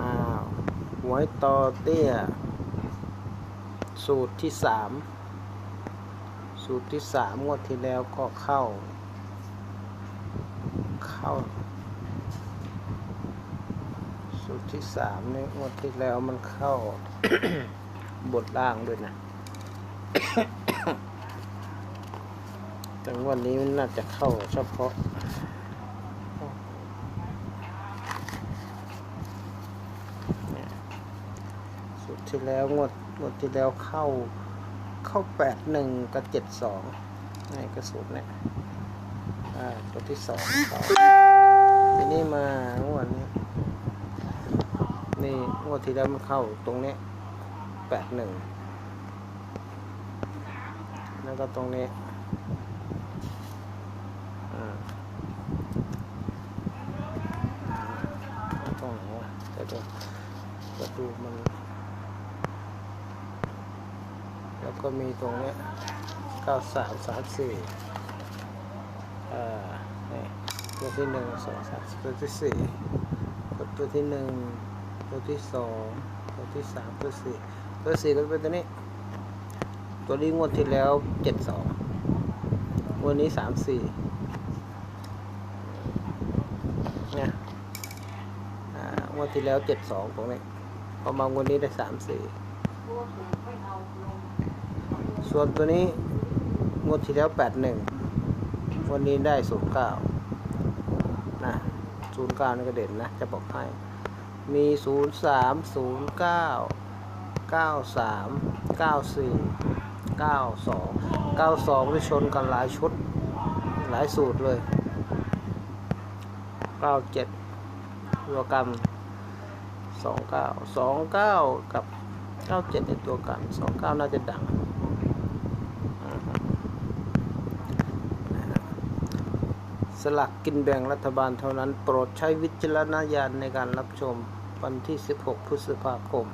อ้าวหวยต่อเตี้ย สูตรที่สาม สูตรที่สามงวดที่แล้วก็เข้า เข้า สูตรที่สามเนี่ยงวดที่แล้วมันเข้า บทล่างด้วยนะ แต่วันนี้มันน่าจะเข้าเฉพาะ ที่แล้วงวดงวดที่แล้วเข้าเข้าแปดหนึ่งกับเจ็ดสองในกระสุนเนี่ยอ่าตัวที่สองทีนี้มางวดนี้นี่งวดที่แล้วมันเข้าตรงนี้แปดหนึ่งแล้วก็ตรงนี้อ่าตรงไหนวะเดี๋ยวดูเดี๋ยวดูมัน แล้วก็มีตรงนี้ยเก้าสามสามสี่อ่านี่ตัวที่หนึ่งสองสามตัวที่สี่ตัวที่หนึ่งตัวที่สองตัวที่สามตัวสี่ตัวสี่ก็เป็นตัวนี้ ตัวนี้งวดที่แล้วเจ็ดสองวันนี้สามสี่เนี่ยอ่างวดที่แล้วเจ็ดสองตรงนี้พอมางวดนี้ได้สามสี่ ส่วนตัวนี้งวดที่แล้วแปดหนึ่งวันนี้ได้ศูนย์เก้านะศูนย์เก้านี่ก็เด่นนะ จะบอกให้ มีศูนย์สามศูนย์เก้าเก้าสามเก้าสี่เก้าสองเก้าสองที่ชนกันหลายชุด หลายสูตรเลยเก้าเจ็ดตัวกันสองเก้าสองเก้ากับเก้าเจ็ดในตัวกันสองเก้าน่าจะดัง สลักกินแบ่งรัฐบาลเท่านั้นโปรดใช้วิจารณญาณในการรับชม วันที่ 16 พฤษภาคม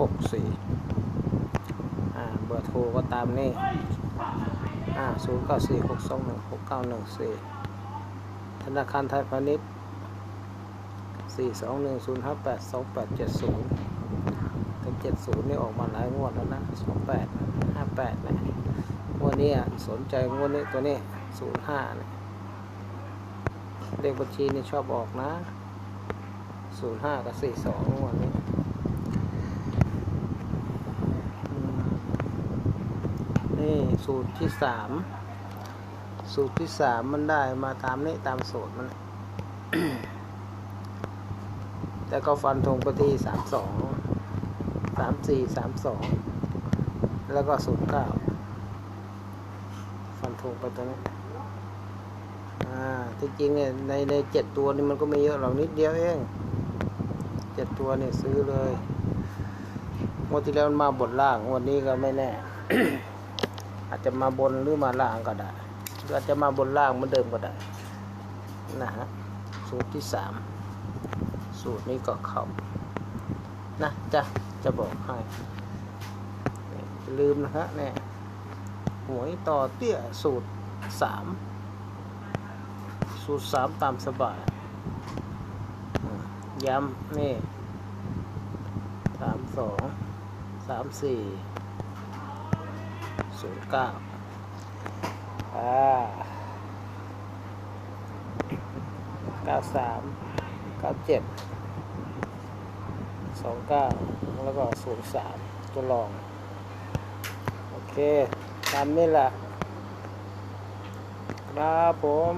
64อ่าเบอร์โทรก็ตามนี้อ่า0 9 4 6 2 1 6 9 1 4 ธนาคารไทยพาณิชย์ 4 2 1 0 5 8 2 8 7 0แต่70 นี่ออกมาหลายงวดแล้วนะ 28 58นะงวดนี้สนใจงวดนี้ตัวนี้ 05เนี่ย เลขบัญชีนี่ชอบออกนะ05กับ42งวดนี้นี่สูตรที่3สูตรที่3มันได้มาตามนี้ตามสูตรมัน แต่ก็ฟันธงไปที่สามสองสามสี่สามสองแล้วก็ศูนย์เก้าฟันธงไปตรงนี้ อ่าที่จริงเนี่ยในในเจ็ดตัวนี่มันก็ไม่เยอะหรอกนิดเดียวเองเจ็ดตัวเนี่ยซื้อเลยงวดที่แล้วมันมาบนล่างงวดนี้ก็ไม่แน่ อาจจะมาบนหรือมาล่างก็ได้หรืออาจจะมาบนล่างเหมือนเดิมก็ได้นะฮะสูตรที่สามสูตรนี้ก็เข้านะจะจะบอกให้ลืมนะฮะเนี่ยหวยต่อเตี้ยสูตรสาม สูตรสามตามสบายย้ำนี่สามสองสามสี่ศูนย์เก้าอ่าเก้าสามเก้าเจ็ดสองเก้าแล้วก็ศูนย์สามตัวรอง โอเค ตามนี้แหละครับผม